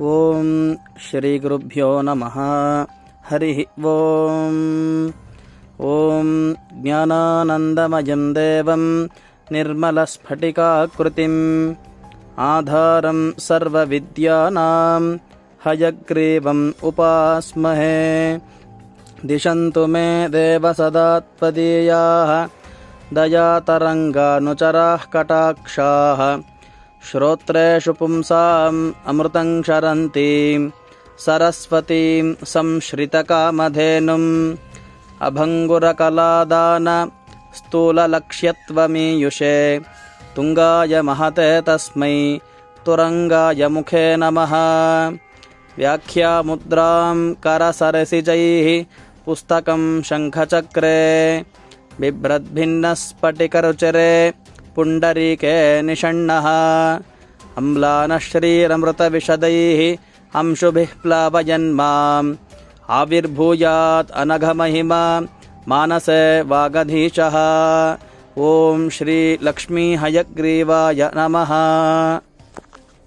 ఓం శ్రీ గురుభ్యో నమ. హరి ఓం. ఓం జ్ఞానానందమయం దేవం నిర్మలస్ఫటికాకృతిం ఆధారం సర్వవిద్యానాం హయగ్రీవం ఉపాస్మహే. దిశంతు మే దేవ సదా దయాతరంగానుచరా కటాక్షా. श्रोत्रेषु पुंसाम् अमृतं क्षरन्तीं सरस्वतीं संश्रितकामधेनुम् अभङ्गुरकलादान स्थूललक्ष्यत्वमीयुषे तुङ्गाय महते तस्मै तुरङ्गाय मुखे नमः व्याख्यामुद्रां करसरसिजैः पुस्तकं शङ्खचक्रे बिभ्रद्भिन्नस्फटिकरुचिरे पुण्डरीके निषण्णः। अम्लानश्रीरमृतविशदैः अंशुभिः प्लावयन्माम्। आविर्भूयात् अनघमहिमा मानसे वागधीशः। ॐ श्रीलक्ष्मीहयग्रीवाय नमः।